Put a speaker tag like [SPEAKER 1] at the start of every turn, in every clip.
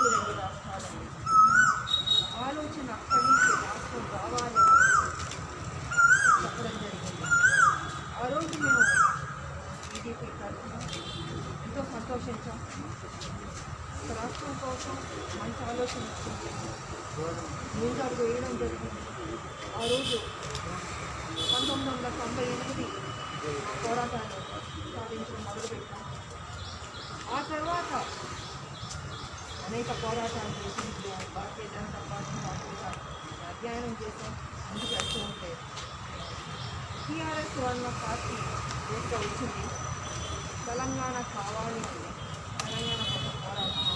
[SPEAKER 1] ఒక రెండు రాష్ట్రాలు ఆలోచన అక్కడి నుంచి రాష్ట్రం రావాలి చెప్పడం జరిగింది ఆ రోజు మేము టీడీపీ తరఫున ఎంతో సంతోషించాం రాష్ట్రం కోసం మంచి ఆలోచన వచ్చింది ముందడుగు వేయడం జరిగింది ఆ రోజు పంతొమ్మిది వందల తొంభై ఎనిమిది పోరాటాన్ని సాధించడం మొదలుపెట్టాం ఆ తర్వాత అనేక పోరాటాలు చేసి భారతీయ జనతా పార్టీ పార్టీగా అధ్యయనం చేసాం ముందుకు వెళ్తూ ఉంటే టీఆర్ఎస్ వల్ల పార్టీ ఇంకా వచ్చింది. తెలంగాణ కావాలి అని తెలంగాణ కోసం పోరాటం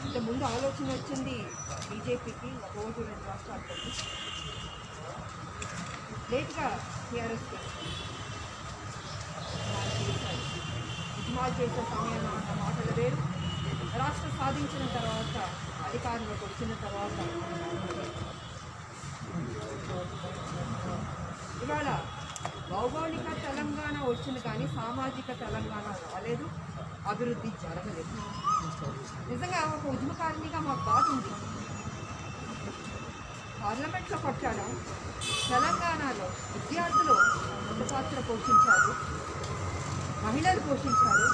[SPEAKER 1] అంటే ముందు ఆలోచన వచ్చింది బీజేపీకి ఒక ఓటు రెండు రాష్ట్రాలతో లేట్గా టీఆర్ఎస్ ఉద్యమాలు చేసే సమయంలో ఉన్న మాటలు వేరు. రాష్ట్రం సాధించిన తర్వాత అధికారంలోకి వచ్చిన తర్వాత ఇవాళ భౌగోళిక తెలంగాణ వచ్చింది కానీ సామాజిక తెలంగాణ రాలేదు అభివృద్ధి జరగలేదు. నిజంగా ఒక ఉద్యమకారిణిగా మాకు బాధ ఉంది. పార్లమెంట్లో కొట్టాడు తెలంగాణలో విద్యార్థులు పెద్ద పాత్ర పోషించారు మహిళలు పోషించారు.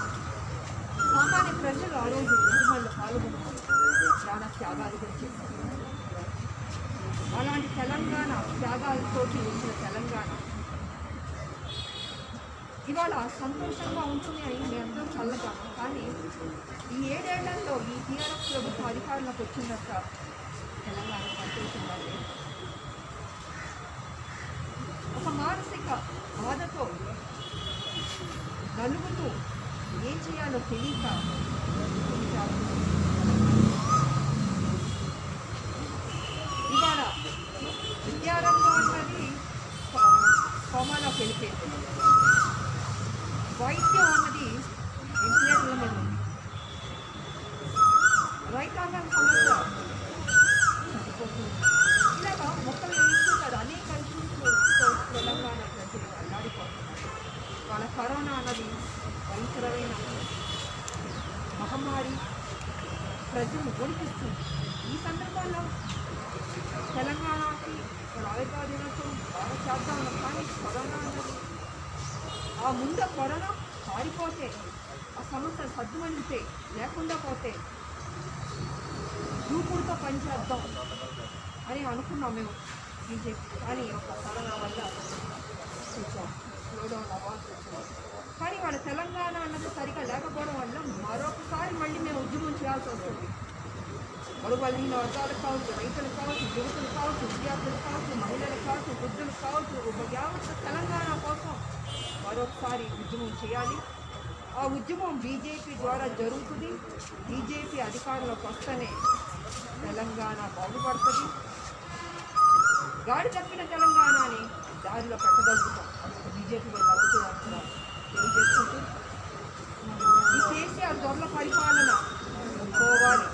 [SPEAKER 1] సామాన్య ప్రజలు ఆ రోజు ఉద్యమాల్లో పాల్గొన్నారు. ప్రాణ త్యాగాలు కూడా అలాంటి తెలంగాణ త్యాగాలతోటి వచ్చిన తెలంగాణ. ఇవాళ సంతోషంగా ఉంటుంది అని మేము అందరూ చల్లగాను కానీ ఈ ఏడేళ్ళలో ఈ టీఆర్ఎస్ ప్రభుత్వం అధికారంలోకి వచ్చిందక్క తెలంగాణ సంతోషంగా లేదు ఒక మానసిక బాధతో నలుగుతూ ఏం చేయాలో తెలియక ఇవాళ విద్యారంగం అన్నది కోమాలోకి వెళ్ళిపోయింది వైద్యం అన్నది వెంటిలేటర్ల మీద. ఉంది రైతాంగం సమస్య చనిపోతుంది ఇలాగా మొక్కలు ఇస్తున్నారు అనేక ఇష్యూస్తో తెలంగాణ ప్రజలు అల్లాడిపోతున్నారు వాళ్ళ కరోనా అన్నది భయంకరమైన మహమ్మారి ప్రజలను ఓడిపిస్తుంది ఈ సందర్భాల్లో తెలంగాణకి మన దినోత్సవం బాగా చేద్దాం కానీ కరోనా అన్నది ఆ ముందు కరోనా పారిపోతే ఆ సమస్య సర్దుమణితే లేకుండా పోతే దూకుడుతో పనిచేద్దాం అని అనుకున్నాం మేము బీజేపీ. కానీ ఒక కరోనా వల్ల కొంచెం స్లోడౌన్ అవ్వాల్సి వచ్చింది. కానీ వాళ్ళ తెలంగాణ అన్నది సరిగా లేకపోవడం వల్ల మరొకసారి మళ్ళీ మేము ఉద్యమం చేయాల్సి వస్తుంది. బడుబలహీన వర్గాలకు కావచ్చు రైతులకు కావచ్చు యువతులు కావచ్చు విద్యార్థులు కావచ్చు మహిళలకు కావచ్చు వృద్ధులు కావచ్చు ఒక యావత్ తెలంగాణ కోసం మరొకసారి ఉద్యమం చేయాలి. ఆ ఉద్యమం బీజేపీ ద్వారా జరుగుతుంది. బీజేపీ అధికారంలోకి వస్తేనే తెలంగాణ బాగుపడుతుంది. గాడి తప్పిన తెలంగాణని దారిలో పెట్టగలుగుతాం. బీజేపీ వాళ్ళు అవుతుంది తెలియజేసుకుంటూ ఈ కేసీఆర్ దొరల పరిపాలన పోవాలి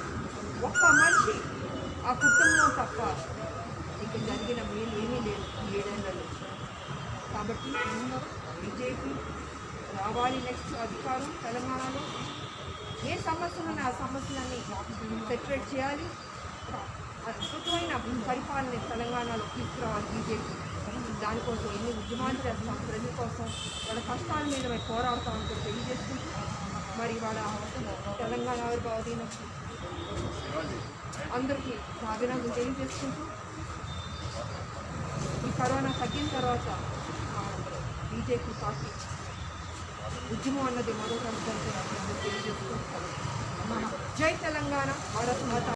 [SPEAKER 1] ఒక్క మనిషి ఆ కుటుంబం తప్ప ఇక జరిగిన మేలు ఏమీ లేదు ఈ ఏడేళ్ళలో కాబట్టి బీజేపీ రావాలి నెక్స్ట్ అధికారం తెలంగాణలో. ఏ సమస్యలు ఆ సమస్యలన్నీ సెపరేట్ చేయాలి. అద్భుతమైన పరిపాలన తెలంగాణలో తీసుకురావాలి బీజేపీ. దానికోసం ఎన్ని ఉద్యమాలు చేస్తాం ప్రజల కోసం వాళ్ళ కష్టాల మీద మేము పోరాడతామని చెప్పి తెలియజేసుకుంటూ మరి వాళ్ళ తెలంగాణ ఆవిర్భావ దినోత్సవం అందరికీ నా అభినందనలు తెలియజేసుకుంటూ ఈ కరోనా తగ్గిన తర్వాత బీజేపీ పార్టీ ఉద్యమం అన్నది మరొక తెలియజేసుకుంటారు జై తెలంగాణ భారత్ మాత.